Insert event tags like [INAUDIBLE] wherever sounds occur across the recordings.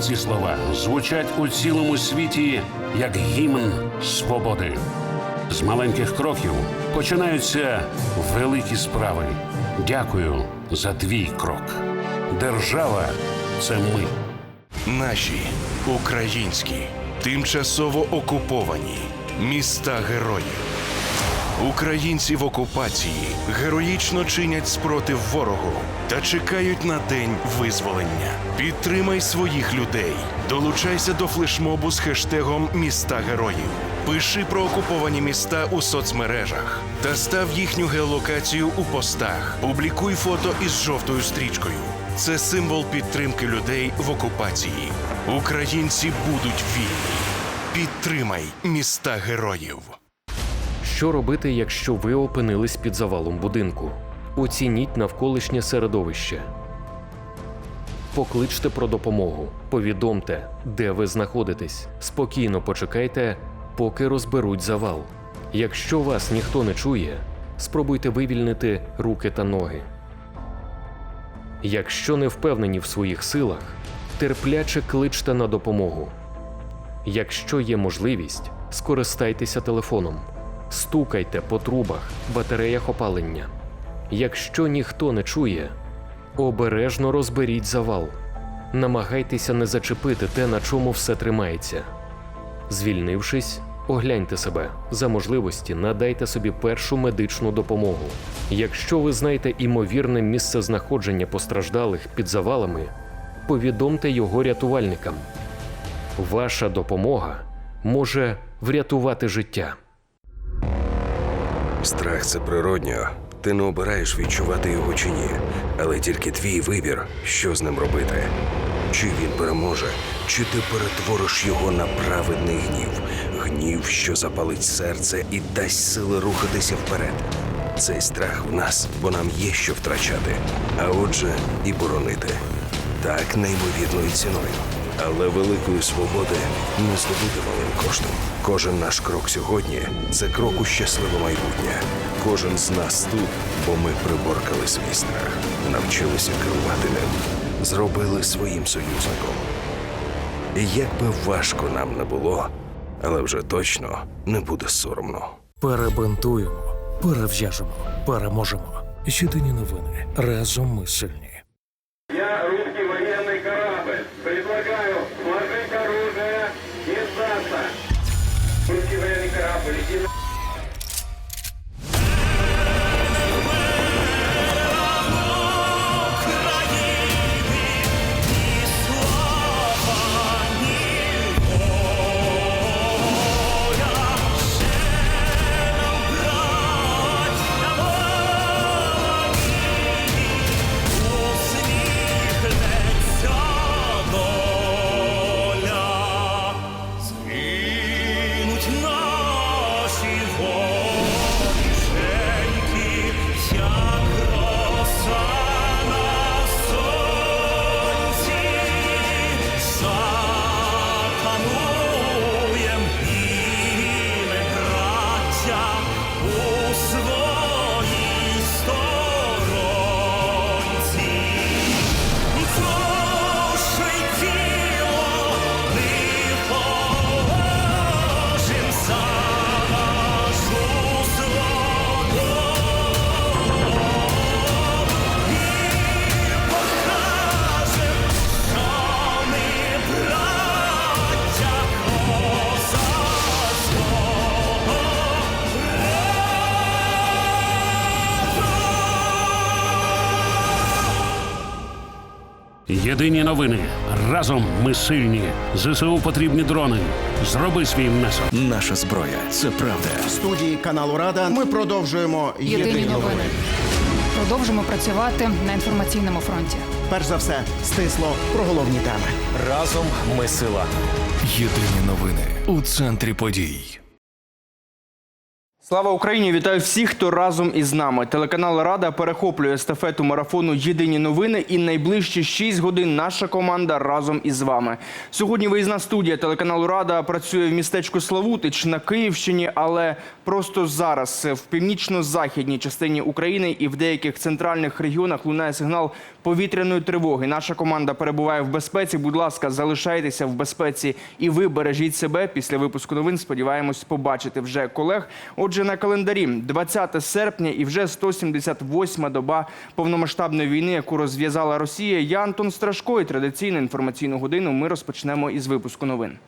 Ці слова звучать у цілому світі як гімн свободи. З маленьких кроків починаються великі справи. Дякую за твій крок. Держава це ми. Наші українські тимчасово окуповані міста героїв. Українці в окупації героїчно чинять спротив ворогу та чекають на день визволення. Підтримай своїх людей. Долучайся до флешмобу з хештегом Міста героїв. Пиши про окуповані міста у соцмережах та став їхню геолокацію у постах. Публікуй фото із жовтою стрічкою. Це символ підтримки людей в окупації. Українці будуть вільні. Підтримай міста героїв. Що робити, якщо ви опинились під завалом будинку? Оцініть навколишнє середовище. Покличте про допомогу. Повідомте, де ви знаходитесь. Спокійно почекайте, поки розберуть завал. Якщо вас ніхто не чує, спробуйте вивільнити руки та ноги. Якщо не впевнені в своїх силах, терпляче кличте на допомогу. Якщо є можливість, скористайтеся телефоном, стукайте по трубах, батареях опалення. Якщо ніхто не чує, обережно розберіть завал. Намагайтеся не зачепити те, на чому все тримається. Звільнившись, огляньте себе. За можливості надайте собі першу медичну допомогу. Якщо ви знаєте імовірне місце знаходження постраждалих під завалами, повідомте його рятувальникам. Ваша допомога може врятувати життя. Страх це природньо. Ти не обираєш відчувати його чи ні, але тільки твій вибір, що з ним робити. Чи він переможе, чи ти перетвориш його на праведний гнів, гнів, що запалить серце і дасть сили рухатися вперед. Цей страх в нас, бо нам є що втрачати, а отже, і боронити. Так неймовірною ціною. Але великої свободи не здобути малим коштом. Кожен наш крок сьогодні це крок у щасливе майбутнє. Кожен з нас тут, бо ми приборкали свій страх, навчилися керувати ним, зробили своїм союзником. І як би важко нам не було, але вже точно не буде соромно. Перебинтуємо, перев'яжемо, переможемо. Єдині новини. Разом ми сильні. Єдині новини. Разом ми сильні. ЗСУ потрібні дрони. Зроби свій внесок. Наша зброя це правда. В студії каналу Рада ми продовжуємо Єдині новини. Продовжимо працювати на інформаційному фронті. Перш за все, стисло про головні теми. Разом ми сила. Єдині новини у центрі подій. Слава Україні! Вітаю всіх, хто разом із нами. Телеканал Рада перехоплює естафету марафону Єдині новини. І найближчі 6 годин наша команда разом із вами. Сьогодні виїзна студія телеканалу Рада працює в містечку Славутич на Київщині, але просто зараз в північно-західній частині України і в деяких центральних регіонах лунає сигнал повітряної тривоги. Наша команда перебуває в безпеці. Будь ласка, залишайтеся в безпеці і ви бережіть себе. Після випуску новин сподіваємось побачити вже колег. Отже, на календарі 20 серпня і вже 178 доба повномасштабної війни, яку розв'язала Росія. Я Антон Страшко і традиційну інформаційну годину ми розпочнемо із випуску новин.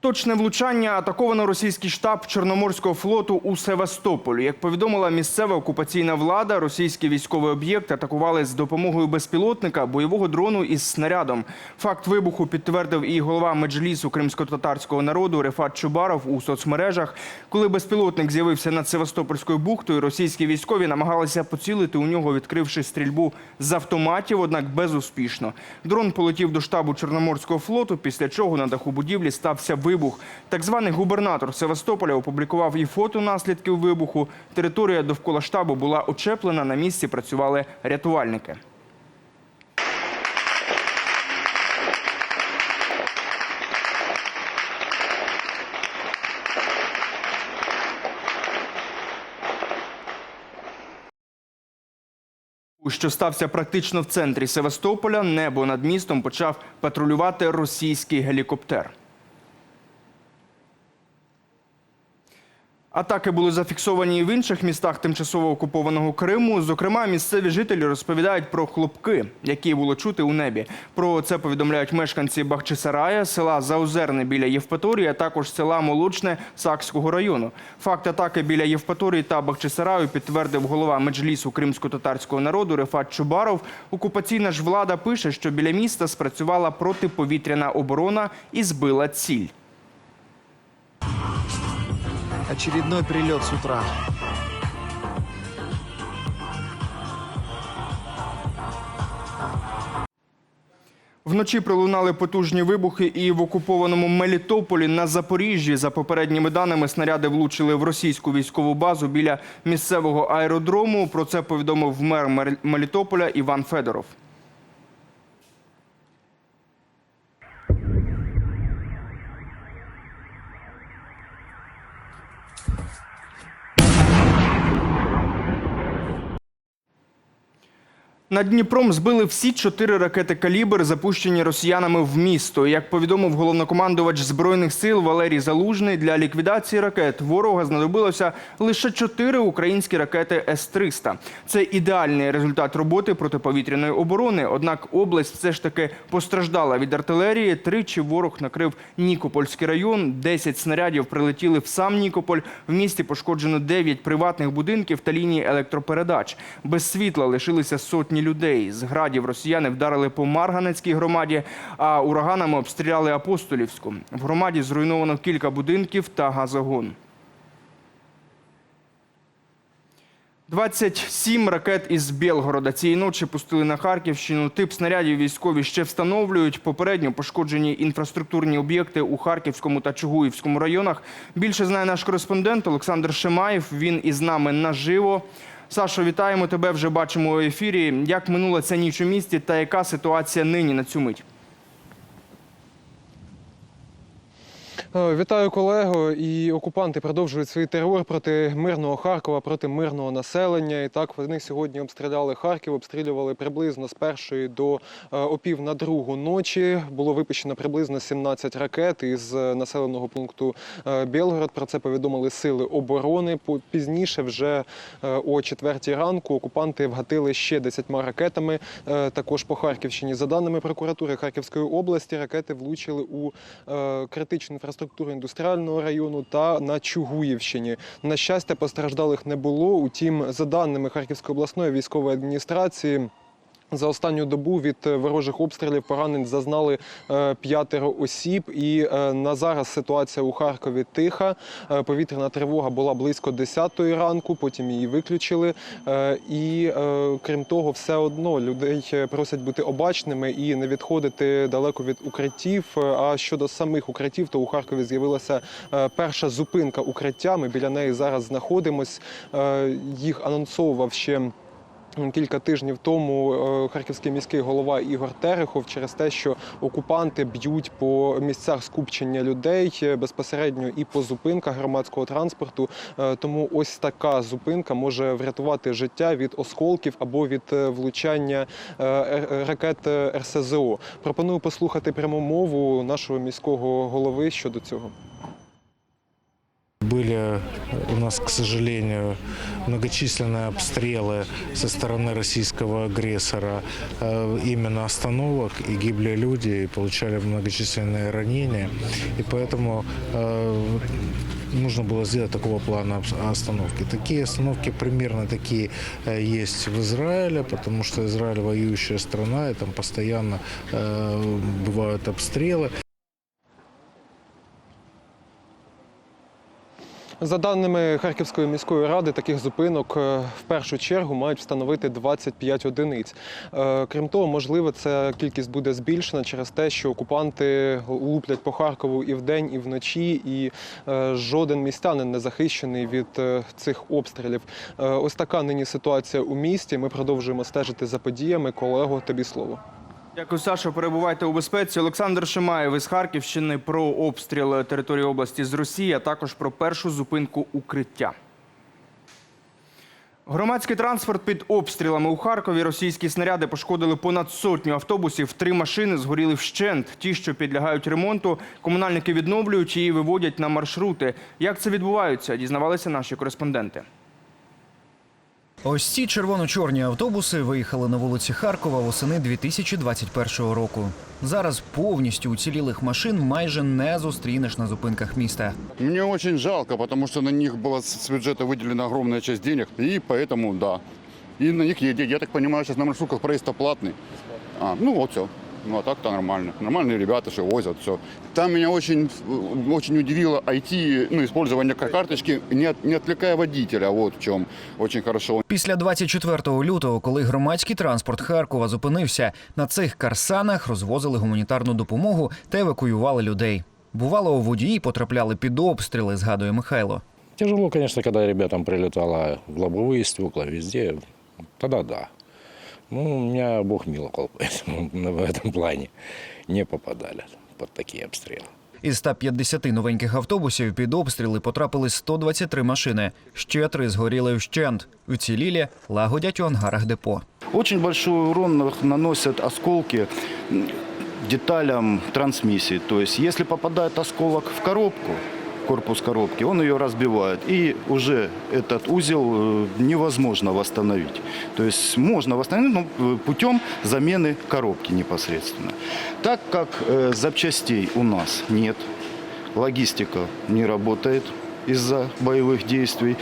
Точне влучання атаковано російський штаб Чорноморського флоту у Севастополі. Як повідомила місцева окупаційна влада, російський військовий об'єкт атакували з допомогою безпілотника, бойового дрону із снарядом. Факт вибуху підтвердив і голова меджлісу кримсько-татарського народу Рефат Чубаров у соцмережах. Коли безпілотник з'явився над Севастопольською бухтою, російські військові намагалися поцілити у нього, відкривши стрільбу з автоматів, однак безуспішно. Дрон полетів до штабу Чорноморського флоту, після чого на даху будівлі стався вибух. Так званий губернатор Севастополя опублікував і фото наслідків вибуху. Територія довкола штабу була очеплена. На місці працювали рятувальники. Що стався практично в центрі Севастополя, небо над містом почав патрулювати російський гелікоптер. Атаки були зафіксовані і в інших містах тимчасово окупованого Криму. Зокрема, місцеві жителі розповідають про хлопки, які було чути у небі. Про це повідомляють мешканці Бахчисарая, села Заозерне біля Євпаторії, а також села Молочне Сакського району. Факт атаки біля Євпаторії та Бахчисараю підтвердив голова меджлісу кримсько-татарського народу Рефат Чубаров. Окупаційна ж влада пише, що біля міста спрацювала протиповітряна оборона і збила ціль. Очередной прилет с утра. Вночі пролунали потужні вибухи і в окупованому Мелітополі на Запоріжжі. За попередніми даними, снаряди влучили в російську військову базу біля місцевого аеродрому. Про це повідомив мер Мелітополя Іван Федоров. Над Дніпром збили всі чотири ракети «Калібр», запущені росіянами в місто. Як повідомив головнокомандувач Збройних сил Валерій Залужний, для ліквідації ракет ворога знадобилося лише чотири українські ракети С-300. Це ідеальний результат роботи протиповітряної оборони. Однак область все ж таки постраждала від артилерії. Тричі ворог накрив Нікопольський район. Десять снарядів прилетіли в сам Нікополь. В місті пошкоджено дев'ять приватних будинків та лінії електропередач. Без світла лишилися сотні людей. З градів росіяни вдарили по Марганецькій громаді, а ураганами обстріляли Апостолівську. В громаді зруйновано кілька будинків та газогон. 27 ракет із Білгорода цієї ночі пустили на Харківщину. Тип снарядів військові ще встановлюють. Попередньо пошкоджені інфраструктурні об'єкти у Харківському та Чугуївському районах. Більше знає наш кореспондент Олександр Шимаєв. Він із нами наживо. Сашо, вітаємо тебе. Вже бачимо у ефірі. Як минула ця ніч у місті та яка ситуація нині на цю мить? Вітаю колего. І окупанти продовжують свій терор проти мирного Харкова, проти мирного населення. І так вони сьогодні обстріляли Харків, обстрілювали приблизно з першої до е, опів на другу ночі. Було випущено приблизно 17 ракет із е, населеного пункту е, Білгород. Про це повідомили сили оборони. Пізніше, вже е, о четвертій ранку, окупанти вгатили ще 10 ракетами. е, Також по Харківщині. За даними прокуратури Харківської області, ракети влучили у е, критичну інфраструктуру індустріального району та на Чугуївщині. На щастя, постраждалих не було. Утім, за даними Харківської обласної військової адміністрації. За останню добу від е, ворожих обстрілів поранень зазнали е, п'ятеро осіб. І е, на зараз ситуація у Харкові тиха. Повітряна тривога була близько 10 ранку, потім її виключили. І крім того, все одно людей просять бути обачними і не відходити далеко від укриттів. А щодо самих укриттів, то у Харкові з'явилася перша зупинка укриття. Ми біля неї зараз знаходимось. Е, Їх анонсовував ще. Кілька тижнів тому е, харківський міський голова Ігор Терехов через те, що окупанти б'ють по місцях скупчення людей е, безпосередньо і по зупинках громадського транспорту. Е, Тому ось така зупинка може врятувати життя від осколків або від влучання ракет РСЗО. Пропоную послухати пряму мову нашого міського голови щодо цього. Были у нас, к сожалению, многочисленные обстрелы со стороны российского агрессора э, именно остановок, и гибли люди, и получали многочисленные ранения. И поэтому э, нужно было сделать такого плана обс- остановки. Такие остановки примерно такие э, есть в Израиле, потому что Израиль воюющая страна, и там постоянно э, бывают обстрелы. За даними Харківської міської ради, таких зупинок е, в першу чергу мають встановити 25 одиниць. Е, Крім того, можливо, ця кількість буде збільшена через те, що окупанти луплять по Харкову і вдень, і вночі, і е, жоден містянин не захищений від цих обстрілів. Ось така нині ситуація у місті. Ми продовжуємо стежити за подіями. Колего, тобі слово. Дякую, Саша. Перебувайте у безпеці. Олександр Шимаєв із Харківщини про обстріл території області з Росії, а також про першу зупинку укриття. Громадський транспорт під обстрілами у Харкові. Російські снаряди пошкодили понад сотню автобусів. Три машини згоріли вщент. Ті, що підлягають ремонту, комунальники відновлюють і виводять на маршрути. Як це відбувається, дізнавалися наші кореспонденти. Ось ці червоно-чорні автобуси виїхали на вулиці Харкова восени 2021 року. Зараз повністю уцілілих машин майже не зустрінеш на зупинках міста. Мне очень жалко, потому что на них была с с бюджета выделена огромная часть денег, и поэтому, да. И на них едет, я так понимаю, сейчас на маршрутках проезд платный. А, ну вот все. Ну а так-то нормально. Нормальные ребята что возят, все. Там меня очень, э, очень удивило IT, ну, использование кар- карточки, не, от- не отвлекая водителя, вот в чем очень хорошо. Після 24 лютого, коли громадський транспорт Харкова зупинився, на цих карсанах розвозили гуманітарну допомогу та евакуювали людей. Бувало, водії потрапляли під обстріли, згадує Михайло. Тяжело, конечно, когда ребятам прилетало в лобовые стекла, везде. Тогда да. Ну, у меня Бог миловал, [LAUGHS] поэтому мы в этом плане не попадали под такие обстрелы. Із 150 новеньких автобусів під обстріли потрапили 123 машини. Ще три згоріли вщент. Уцілілі лагодять у ангарах депо. Очень большой урон наносят осколки м, деталям трансмиссии. То есть, если попадает осколок в коробку, корпус коробки, он ее разбивает. И уже этот узел э, невозможно восстановить. То есть можно восстановить но э, путем замены коробки непосредственно. Так как э, запчастей у нас нет, логистика не работает из-за боевых действий,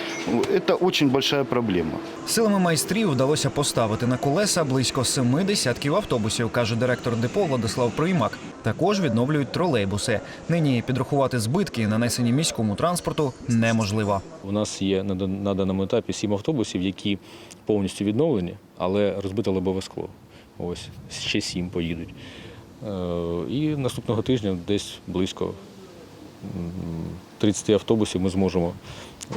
это очень большая проблема. Силами майстрів вдалося поставити на колеса близько семи десятків автобусів, каже директор депо Владислав Приймак. Також відновлюють тролейбуси. Нині підрахувати збитки, нанесені міському транспорту, неможливо. У нас є на, даному етапі сім автобусів, які повністю відновлені, але розбите лобове скло. Ось ще сім поїдуть. Е, і наступного тижня десь близько 30 автобусів ми зможемо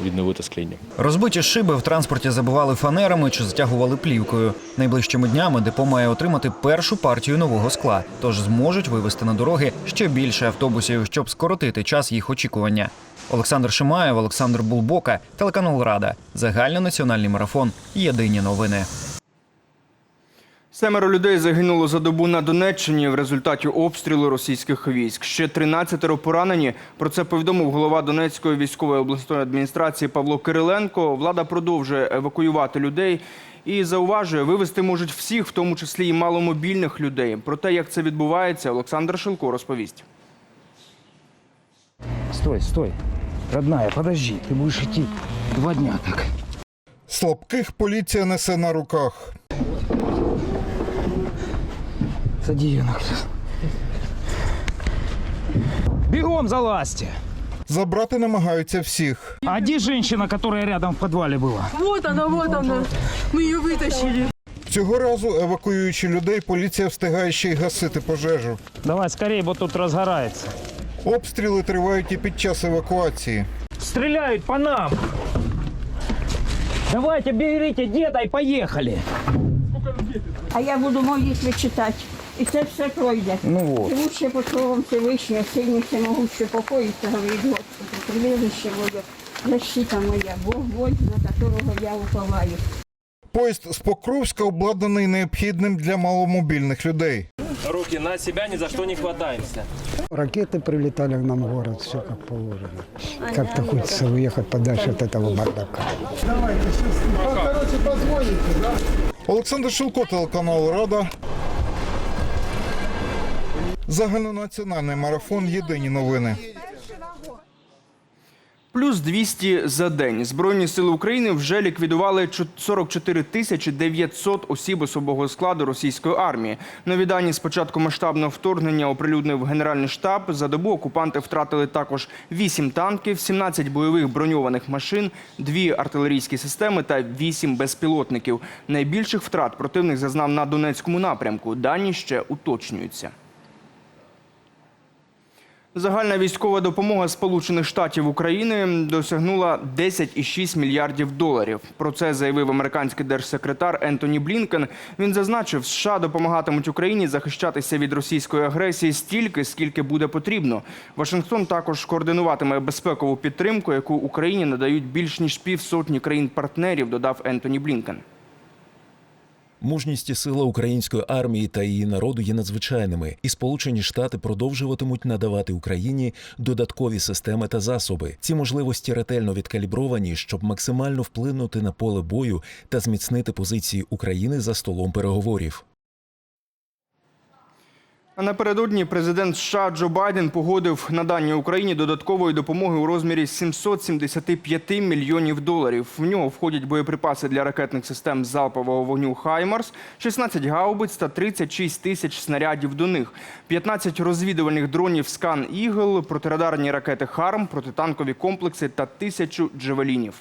відновити скління. Розбиті шиби в транспорті забивали фанерами чи затягували плівкою. Найближчими днями депо має отримати першу партію нового скла, тож зможуть вивести на дороги ще більше автобусів, щоб скоротити час їх очікування. Олександр Шимаєв, Олександр Булбока, телеканал Рада, загальнонаціональний марафон. Єдині новини. Семеро людей загинуло за добу на Донеччині в результаті обстрілу російських військ. Ще 13 поранені. Про це повідомив голова Донецької військової обласної адміністрації Павло Кириленко. Влада продовжує евакуювати людей і зауважує, вивезти можуть всіх, в тому числі і маломобільних людей. Про те, як це відбувається, Олександр Шилко розповість. Стой, стой. Родная, подожди, ты будешь идти два дня так. Слабких поліція несе на руках Сади ее на кресло. Бегом залазьте. Забрати намагаються всіх. А где женщина, которая рядом в подвале была? Вот она, вот она. Мы ее вытащили. Цього разу, евакуюючи людей, поліція встигає ще й гасити пожежу. Давай скорее, бо тут разгорается. Обстріли тривають і під час евакуації. Стреляют по нам. Давайте, берите деда и поехали. А я буду молитви читати. І це все пройде. Ну от. Живуще по словам Всевишнього, сильний всемогущий покоїться, говорить Господи. Прибіжище моє, защита моя, Бог мой, на которого я уповаю. Поїзд з Покровська обладнаний необхідним для маломобільних людей. Руки на себя ни за что не хватаемся. Ракеты прилетали в нам город, все как положено. Как-то хочется уехать подальше от этого бардака. Олександр Шилко, телеканал Рада. Загальнонаціональний марафон Єдині новини. Плюс 200 за день. Збройні сили України вже ліквідували чо- 44 тисячі 900 осіб особового складу російської армії. Нові дані з початку масштабного вторгнення оприлюднив Генеральний штаб. За добу окупанти втратили також 8 танків, 17 бойових броньованих машин, 2 артилерійські системи та 8 безпілотників. Найбільших втрат противник зазнав на Донецькому напрямку. Дані ще уточнюються. Загальна військова допомога Сполучених Штатів України досягнула 10,6 мільярдів доларів. Про це заявив американський держсекретар Ентоні Блінкен. Він зазначив, США допомагатимуть Україні захищатися від російської агресії стільки, скільки буде потрібно. Вашингтон також координуватиме безпекову підтримку, яку Україні надають більш ніж півсотні країн-партнерів. Додав Ентоні Блінкен. Мужність і сила української армії та її народу є надзвичайними, і Сполучені Штати продовжуватимуть надавати Україні додаткові системи та засоби. Ці можливості ретельно відкалібровані, щоб максимально вплинути на поле бою та зміцнити позиції України за столом переговорів. А напередодні президент США Джо Байден погодив надання Україні додаткової допомоги у розмірі 775 мільйонів доларів. В нього входять боєприпаси для ракетних систем залпового вогню «Хаймарс», 16 гаубиць та 36 тисяч снарядів до них, 15 розвідувальних дронів «Скан Ігл», протирадарні ракети «Харм», протитанкові комплекси та тисячу джевелінів.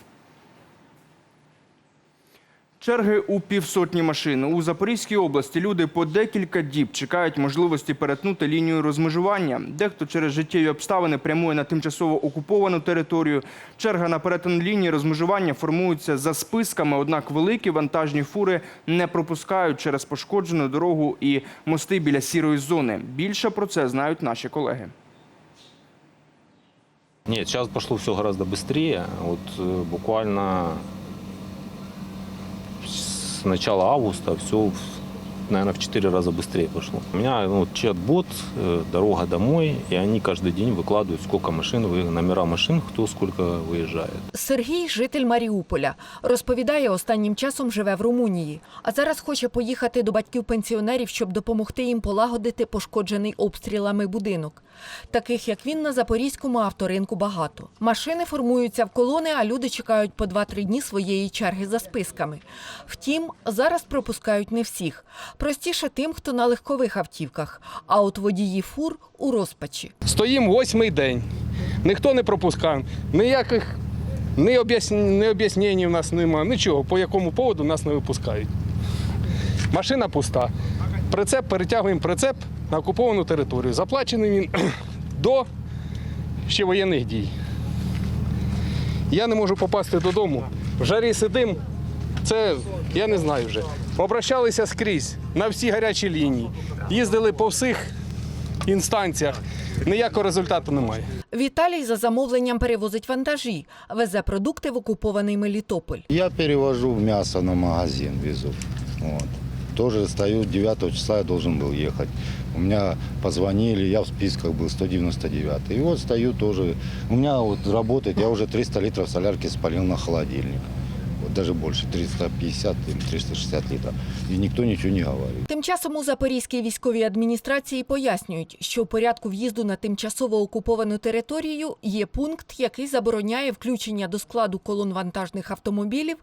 Черги у півсотні машин. У Запорізькій області люди по декілька діб чекають можливості перетнути лінію розмежування. Дехто через життєві обставини прямує на тимчасово окуповану територію. Черга на перетин лінії розмежування формується за списками, однак великі вантажні фури не пропускають через пошкоджену дорогу і мости біля сірої зони. Більше про це знають наші колеги. Нет, сейчас пошло все гораздо быстрее. Вот э, буквально с начала августа все, наверное, в 4 раза быстрее пошло. У меня ну, вот чат-бот, э, дорога домой, и они каждый день выкладывают, сколько машин, вы- номера машин, кто сколько выезжает. Сергій, житель Маріуполя, розповідає, останнім часом живе в Румунії, а зараз хоче поїхати до батьків-пенсіонерів, щоб допомогти їм полагодити пошкоджений обстрілами будинок. Таких, як він, на запорізькому авторинку багато. Машини формуються в колони, а люди чекають по 2-3 дні своєї черги за списками. Втім, зараз пропускають не всіх. Простіше тим, хто на легкових автівках, а от водії фур у розпачі. Стоїмо восьмий день. Ніхто не пропускав. Ніяких ні об'яснень в нас немає. Нічого, по якому поводу нас не випускають. Машина пуста. Прицеп перетягуємо прицеп на окуповану територію. Заплачений він [CLEARS THROAT] до ще воєнних дій. Я не можу попасти додому. В жарі сидим. Це я не знаю вже. Обращалися скрізь на всі гарячі лінії. Їздили по всіх інстанціях. Ніякого результату немає. Віталій за замовленням перевозить вантажі, везе продукти в окупований Мелітополь. Я перевожу мясо на магазин, везу. Вот. Тоже стою, 9 числа я должен был ехать. У меня позвонили, я в списках был 199. И вот стою тоже. У меня вот работает, я уже 300 литров солярки спалил на холодильник. Даже больше, 350, им 360 литров. И никто ничего не говорит. Тим часом у Запорізькій військовій адміністрації пояснюють, що в порядку в'їзду на тимчасово окуповану територію є пункт, який забороняє включення до складу колон вантажних автомобілів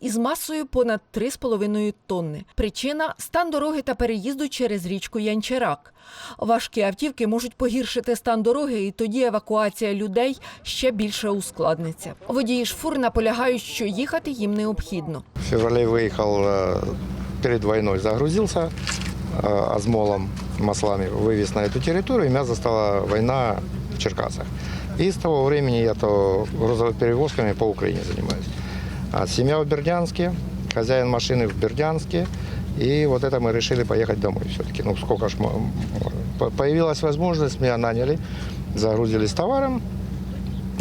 із масою понад 3,5 тонни. Причина стан дороги та переїзду через річку Янчарак. Важкі автівки можуть погіршити стан дороги, і тоді евакуація людей ще більше ускладниться. Водії ж фур наполягають, що їхати їм необхідно. В феврале выехал э, перед войной, загрузился э, озмолом, маслами, вывез на эту территорию, и меня застала война в Черкасах. И с того времени я то грузовыми перевозками по Украине занимаюсь. А семья в Бердянске, хозяин машины в Бердянске, и вот это мы решили поехать домой все-таки. Ну, сколько ж по- Появилась возможность, меня наняли, загрузились товаром,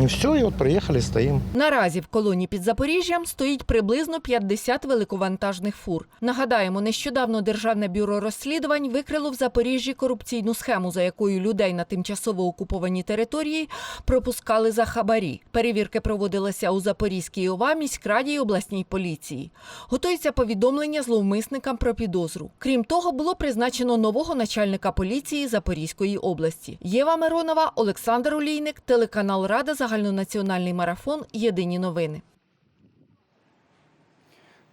и все, и вот приехали, стоим. Наразі в колоні під Запоріжжям стоїть приблизно 50 великовантажних фур. Нагадаємо, нещодавно Державне бюро розслідувань викрило в Запоріжжі корупційну схему, за якою людей на тимчасово окупованій території пропускали за хабарі. Перевірки проводилися у Запорізькій ОВА, міськраді й обласній поліції. Готується повідомлення зловмисникам про підозру. Крім того, було призначено нового начальника поліції Запорізької області. Єва Миронова, Олександр Олійник, телеканал Рада, загальнонаціональний марафон. Єдині новини.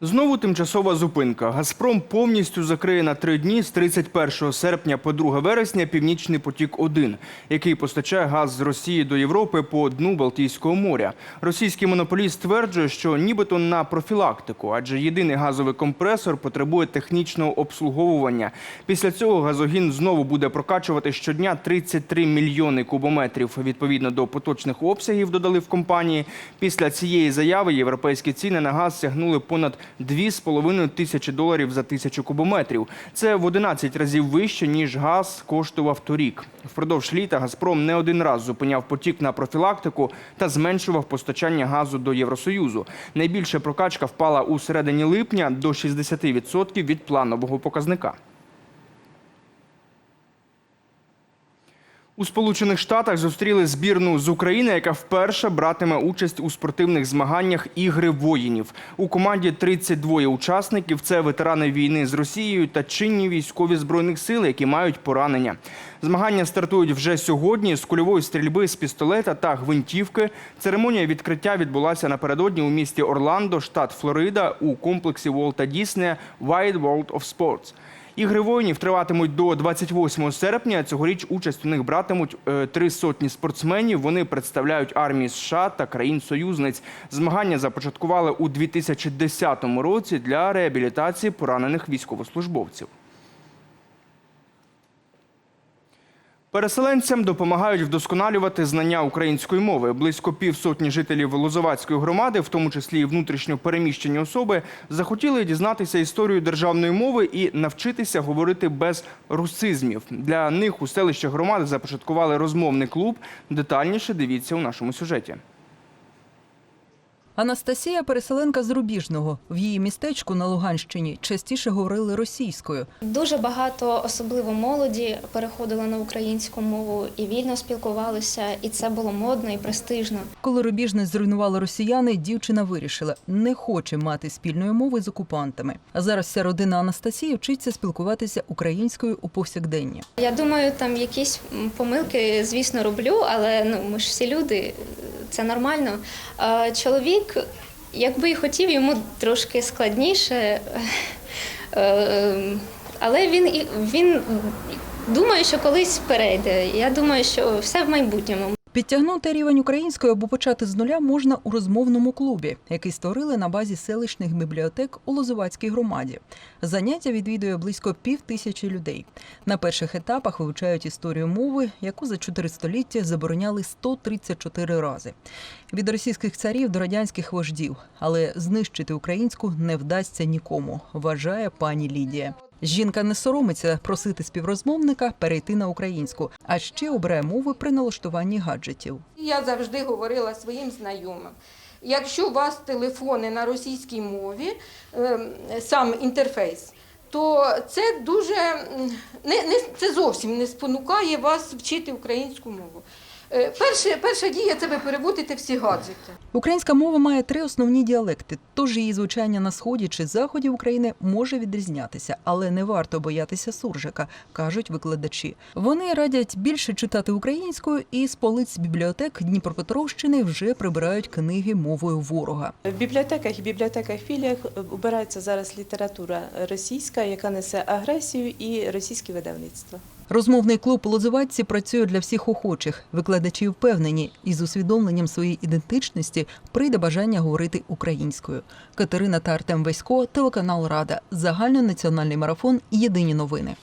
Знову тимчасова зупинка. Газпром повністю закриє на три дні з 31 серпня по 2 вересня Північний потік 1 який постачає газ з Росії до Європи по дну Балтійського моря. Російський монополіст стверджує, що нібито на профілактику, адже єдиний газовий компресор потребує технічного обслуговування. Після цього газогін знову буде прокачувати щодня 33 мільйони кубометрів. Відповідно до поточних обсягів, додали в компанії. Після цієї заяви європейські ціни на газ сягнули понад 2,5 тисячі доларів за тисячу кубометрів. Це в 11 разів вище, ніж газ коштував торік. Впродовж літа Газпром не один раз зупиняв потік на профілактику та зменшував постачання газу до Євросоюзу. Найбільша прокачка впала у середині липня до 60% від планового показника. У Сполучених Штатах зустріли збірну з України, яка вперше братиме участь у спортивних змаганнях Ігри воїнів. У команді 32 учасників. Це ветерани війни з Росією та чинні військові збройних сил, які мають поранення. Змагання стартують вже сьогодні з кульової стрільби з пістолета та гвинтівки. Церемонія відкриття відбулася напередодні у місті Орландо, штат Флорида, у комплексі Волта Діснея Wide World of Sports. Ігри воїнів триватимуть до 28 серпня. Цьогоріч участь у них братимуть е, три сотні спортсменів. Вони представляють армії США та країн-союзниць. Змагання започаткували у 2010 році для реабілітації поранених військовослужбовців. Переселенцям допомагають вдосконалювати знання української мови. Близько півсотні жителів Лозовацької громади, в тому числі і внутрішньо переміщені особи, захотіли дізнатися історію державної мови і навчитися говорити без русизмів. Для них у селищі громади започаткували розмовний клуб. Детальніше дивіться у нашому сюжеті. Анастасія переселенка з Рубіжного. В її містечку на Луганщині частіше говорили російською. Дуже багато, особливо молоді, переходили на українську мову і вільно спілкувалися, і це було модно і престижно. Коли Рубіжне зруйнували росіяни, дівчина вирішила, не хоче мати спільної мови з окупантами. А зараз вся родина Анастасії вчиться спілкуватися українською у повсякденні. Я думаю, там якісь помилки, звісно, роблю, але ну ми ж всі люди, це нормально. Е, Чоловік, якби і хотів, йому трошки складніше. Е, Але він він думає, що колись перейде. Я думаю, що все в майбутньому. Підтягнути рівень української або почати з нуля можна у розмовному клубі, який створили на базі селищних бібліотек у Лозувацькій громаді. Заняття відвідує близько пів тисячі людей. На перших етапах вивчають історію мови, яку за чотири століття забороняли 134 рази. Від російських царів до радянських вождів, але знищити українську не вдасться нікому, вважає пані Лідія. Жінка не соромиться просити співрозмовника перейти на українську, а ще обирає мови при налаштуванні гаджетів. Я завжди говорила своїм знайомим. Якщо у вас телефони на російській мові, ем, сам інтерфейс, то це дуже не, не це зовсім не спонукає вас вчити українську мову. Е, Перше, перша дія це ви переводите всі гаджети. Українська мова має три основні діалекти, тож її звучання на сході чи заході України може відрізнятися, але не варто боятися суржика, кажуть викладачі. Вони радять більше читати українською, і з полиць бібліотек Дніпропетровщини вже прибирають книги мовою ворога. В бібліотеках і бібліотеках філіях обирається зараз література російська, яка несе агресію і російські видавництва. Розмовний клуб Лозуватці працює для всіх охочих. Викладачі впевнені, із усвідомленням своєї ідентичності прийде бажання говорити українською. Катерина та Артем Весько, телеканал Рада, загальнонаціональний марафон. Єдині новини.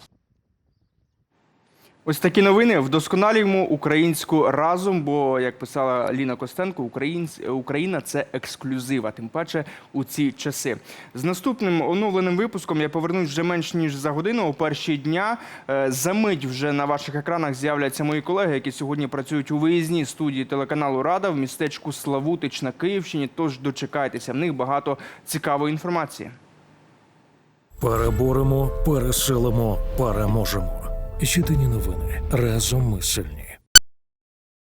Ось такі новини. Вдосконалюємо українську разом, бо, як писала Ліна Костенко. Україна це ексклюзив, а тим паче у ці часи. З наступним оновленим випуском я повернусь вже менш ніж за годину. О перші дня Е, за мить вже на ваших екранах з'являться мої колеги, які сьогодні працюють у виїзній студії телеканалу Рада в містечку Славутич на Київщині. Тож дочекайтеся, в них багато цікавої інформації. Переборемо, пересилимо, переможемо. Єдині новини разом ми сильні.